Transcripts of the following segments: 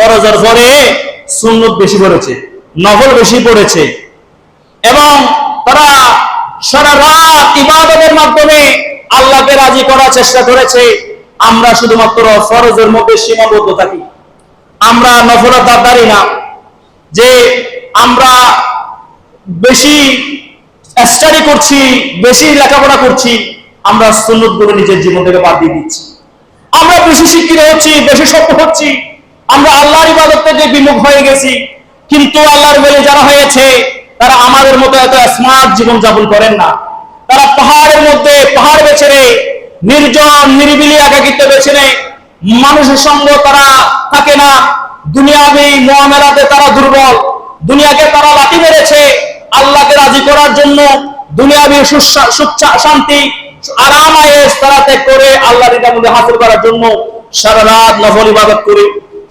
ফরজের পরে সুন্নত বেশি পড়েছে, নফল বেশি পড়েছে। এবং তারা সারা রাত ইবাদতের মাধ্যমে আল্লাহকে রাজি করার চেষ্টা করেছে। আমরা শুধুমাত্র ফরজের মধ্যে সীমাবদ্ধ থাকি। আমরা নফলত দাঁড়ি না। যে আমরা বেশি স্টাডি করছি, বেশি লেখাপড়া করছি, আমরা সুন্নতগুলো নিজের জীবন থেকে বাদ দিয়ে দিচ্ছি। আমরা বেশি শিক্ষিত হচ্ছি, বেশি সভ্য হচ্ছি। আমরা আল্লাহর ইবাদত থেকে বিমুখ হয়ে গেছি। কিন্তু আল্লাহর বলে যারা হয়েছে, তারা আমাদের মতো এত স্মার্ট জীবন যাপন করেন না। তারা পাহাড়ের মধ্যে পাহাড় বেছে নেয় নির্জন, নিরিবিলি একাকিত্ব বেছে নেয় মানুষের সঙ্গ তারা থাকে না। দুনিয়াবি মোয়ামেলাতে তারা দুর্বল। দুনিয়াকে তারা লাঠি মেরেছে। আল্লাহকে রাজি করার জন্য দুনিয়াবি সুখ শান্তি, আরাম আয়েস তারা ত্যাগ করে আল্লাহ মধ্যে হাসিল করার জন্য সারা রাত নফল ইবাদত করে।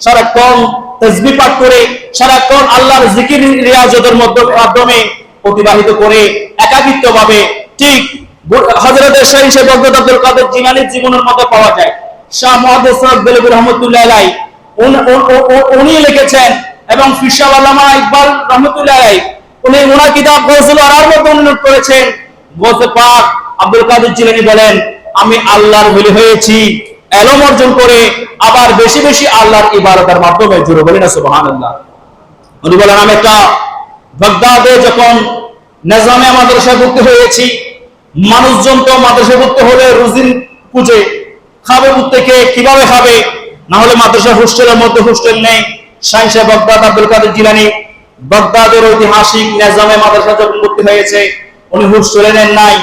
সারাক্ষণ তসবি পাঠ করে, সারাক্ষণ আল্লাহর জিকির রিয়াজতের মাধ্যমে অতিবাহিত করে একাকিত্ব ভাবে ঠিক লিখেছেন এবং উনি উল্লেখ করেছেন। আব্দুল কাদের জিলানি বলেন, আমি আল্লাহর বলি হয়েছি এলম অর্জন করে আবার বেশি বেশি আল্লাহর ইবাদতের মাধ্যমে জুড়ে বলি না, সুবহানাল্লাহ। উনি বলেন, আমি একটা বাগদাদে যখন নিজামে মাদ্রাসায় ভর্তি হয়েছি, মানুষজন তো মাদ্রাসায় ভর্তি হলে রুজিন খুঁজে খাবে থেকে কীভাবে খাবে? না হলে মাদ্রাসা হোস্টেলের মধ্যে হোস্টেল নেই। সাইন্সে বাগদাদ, আব্দুল কাদের জিলানি বাগদাদের ঐতিহাসিক নিজামে মাদ্রাসা যখন ভর্তি হয়েছে, উনি হোস্টেলে নেন নাই।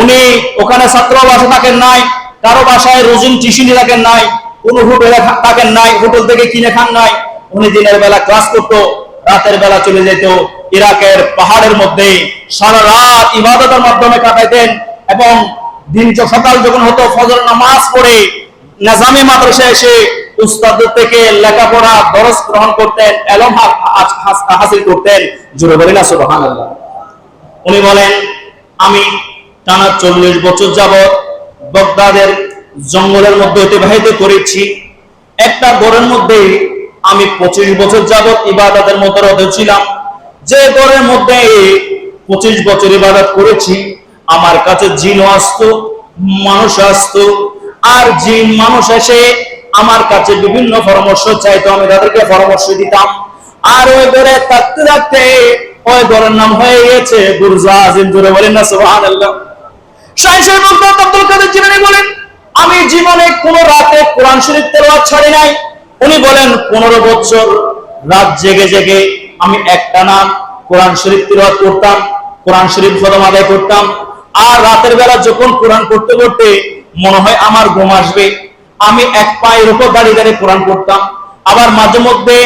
উনি ওখানে ছাত্র বাসা থাকেন নাই। কারও বাসায় রোজিন টিউশনি থাকেন নাই, কোন হোটেলে থাকেন নাই, হোটেল থেকে কিনে খান নাই। উনি দিনের বেলা ক্লাস করতো, রাতের বেলা চলে যেত, ইরাকের পাহাড়ের মধ্যে সারা রাত ইবাদতের মাধ্যমে কাটাইতেন এবং দিন সকাল যখন হতো, ফজর নামাজ পড়ে নাজামে মাদ্রাসায় এসে উস্তাদের থেকে লেখাপড়া, দরস গ্রহণ করতেন, এলম হাসিল করতেন। জুড়ে বলি না উনি বলেন, আমি টানা চল্লিশ বছর যাবৎ বগদাদের জঙ্গলের মধ্যে অতিবাহিত করেছি। একটা ঘরের মধ্যে আমি পঁচিশ বছর যাবৎ ইবাদতের মতো রত ছিলাম। যে ঘরের মধ্যে পঁচিশ বছর ইবাদত করেছি, আমার কাছে জিনও আসতো মানুষ আসতো। আর জিন মানুষ এসে আমার কাছে বিভিন্ন পরামর্শ চাইতো, আমি তাদেরকে পরামর্শ দিতাম। আর ওই ঘরে থাকতে থাকতে ওই ঘরের নাম হয়ে গেছে বুরজা আজিম বলেন না, সুবহানাল্লাহ। আমি জীবনে কোন রাতে কোরআন শরীফ ছাড়ি নাই। উনি বলেন, পনেরো বছর রাত জেগে জেগে আমি একটানা কোরআন শরীফ করতাম, কোরআন শরীফ আদায় করতাম, আর রাতের বেলা যখন কোরআন করতে করতে মনে হয় আমার ঘুম আসবে, আমি এক পায়ের উপর দাঁড়িয়ে দাঁড়িয়ে কোরআন করতাম আবার মাঝে মধ্যে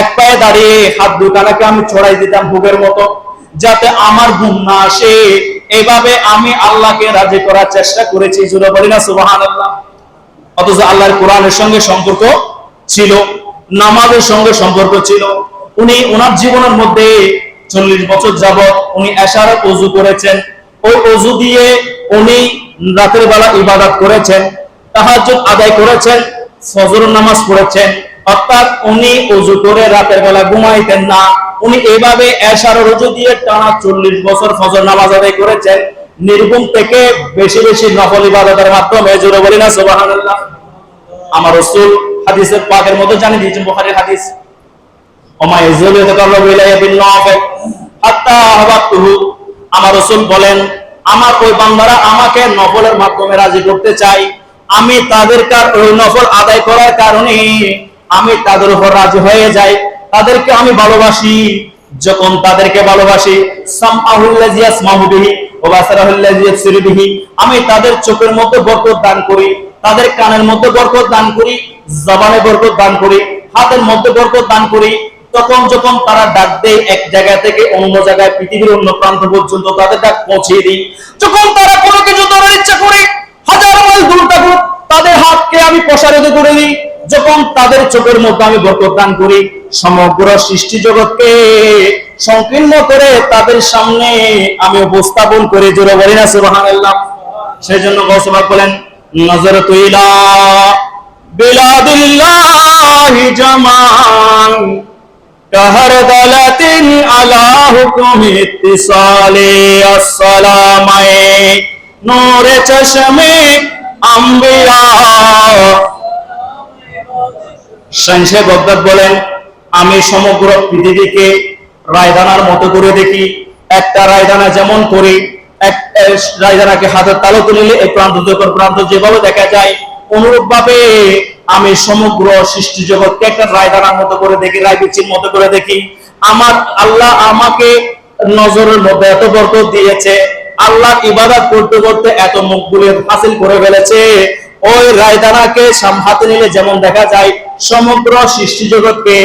এক পায়ে দাঁড়িয়ে হাত দুটানাকে আমি ছড়াই দিতাম ভোগের মতো, যাতে আমার ঘুম না আসে। এইভাবে আমি আল্লাহকে রাজি করার চেষ্টা করেছি সুবহানাল্লাহ। অথচ আল্লাহর কোরআনের সঙ্গে সম্পর্ক ছিল, নামাজের সঙ্গে সম্পর্ক ছিল। উনি ওনার জীবনের মধ্যে চল্লিশ বছর যাবত উনি এশার অজু করেছেন। ওই অজু দিয়ে উনি রাতের বেলা ইবাদত করেছেন, তাহাজ্জুদ আদায় করেছেন ফজর নামাজ পড়েছেন। অর্থাৎ উনি অজু করে রাতের বেলা ঘুমাইতেন না। উনি এইভাবে এশার রজু দিয়ে টানা চল্লিশ বছর ফজর নামাজ আদায় করেছেন। নির্গুম থেকে বেশি বেশি নফল ইবাদতের মাধ্যমে, জোরে বলি না আমার রাসূল হাদিসের পাকের মধ্যে জানিয়ে দিয়েছেন, বুখারীর হাদিস। ওমা বিন নাফিল। হাত্তা হাবাতুহু আমার রাসূল বলেন, আমার ওই বান্দারা আমাকে নফলের মাধ্যমে রাজি করতে চাই আমি তাদের কার ওই নফল আদায় করার কারণে আমি তাদের উপর রাজি হয়ে যাই। তাদেরকে আমি ভালোবাসি। যখন তাদেরকে ভালোবাসি আমি তাদের চোখের মধ্যে বরকত দান করি, তাদের কানের মধ্যে বরকত দান করি, জবানে বরকত দান করি, হাতের মধ্যে বরকত দান করি। তখন যখন তারা ডাক দেয় এক জায়গা থেকে অন্য জায়গায়, পৃথিবীর অন্য প্রান্ত পর্যন্ত তাদের ডাক পৌঁছে দিই। যখন তারা কোনো কিছু ধরার ইচ্ছা করে, হাজার মাইল দূর তাদের হাতকে আমি প্রসারিত করে দিই। যখন তাদের চোখের মধ্যে আমি বরকত দান করি, সমগ্র সৃষ্টি জগৎকে সংকীর্ণ করে তাদের সামনে আমি উপস্থাপন করে। জোরে বলি না, সুবহানাল্লাহ। সেই জন্য গৌসবাক বলেন নজর তুইলা বিলাদিল্লাহি জামান, কাহার দালাতিন আলা হুকুম ইত্তিসালে আসসালামায়ে, নূরে চশমে আম্বিয়া বলেন, আমি সমগ্র পৃথিবীকে রায়দানার মতো করে দেখি। একটা রায়দানা যেমন করি, এক রায়দানাকে হাতের তালো তুলিলে এই প্রান্ত ওই প্রান্ত যেভাবে দেখা যায় অনুরূপ ভাবে আমি সমগ্র সৃষ্টি জগৎকে একটা রায়দানার মতো করে দেখি, রায় মতো করে দেখি। আমার আল্লাহ আমাকে নজরের মধ্যে এত বরকত দিয়েছে, আল্লাহ ইবাদত করতে করতে এত মুখগুলি হাসিল করে ফেলেছে। ওই রায়দানাকে সাম- হাতে নিলে যেমন দেখা যায় সমগ্র সৃষ্টি জগৎকে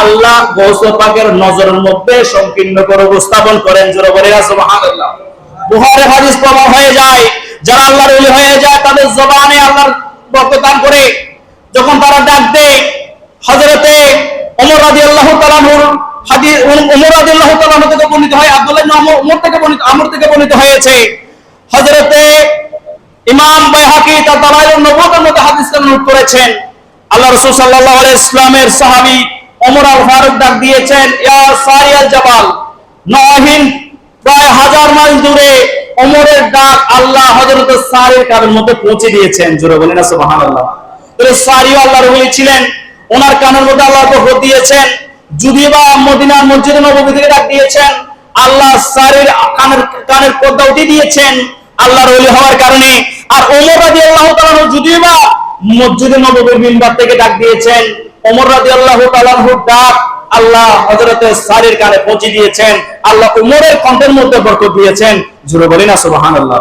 আল্লাহ গৌসল পাকের নজরের মধ্যে সংকীর্ণ করে উপস্থাপন করেন বুহারে হাদিস হয়ে যায়, যারা আল্লাহর ওলি হয়ে যায়, তাদের জবানে আল্লাহর বরকত দান করে, যখন তারা ডাক হাদিস তাআলা থেকে আমর থেকে হয়েছে ইমাম বাইহাকি তার দালাইলুন নবুয়তের মধ্যে হাদিসটা নোট করেছেন আল্লাহ রাসূল আলাইহি ইসলামের সাহাবী ওমর আল ফারুক ডাক দিয়েছেন জাবাল নহিন প্রায় হাজার মাইল দূরে ওমরের ডাক আল্লাহ হযরত সারির কানের মধ্যে পৌঁছে দিয়েছেন। জোরে বলেন তাহলে সারিও আল্লাহর ওলি ছিলেন, ওনার কানের মধ্যে আল্লাহ দিয়েছেন। বা মদিনার মসজিদে নববী থেকে ডাক দিয়েছেন, আল্লাহ সারির কানের কানের পর্দা উঠিয়ে দিয়েছেন, আল্লাহর ওলি হওয়ার কারণে। আর ওমর রাদিয়াল্লাহু তাআলা যদিও বা মসজিদে নববীর মিম্বার থেকে ডাক দিয়েছেন। ওমর রাদিয়াল্লাহু তাআলার ডাক আল্লাহ হযরতে সারির কানে পৌঁছে দিয়েছেন। আল্লাহ উমরের কণ্ঠের মধ্যে বরকত দিয়েছেন। জুড়ে বলি না, সুবহানাল্লাহ।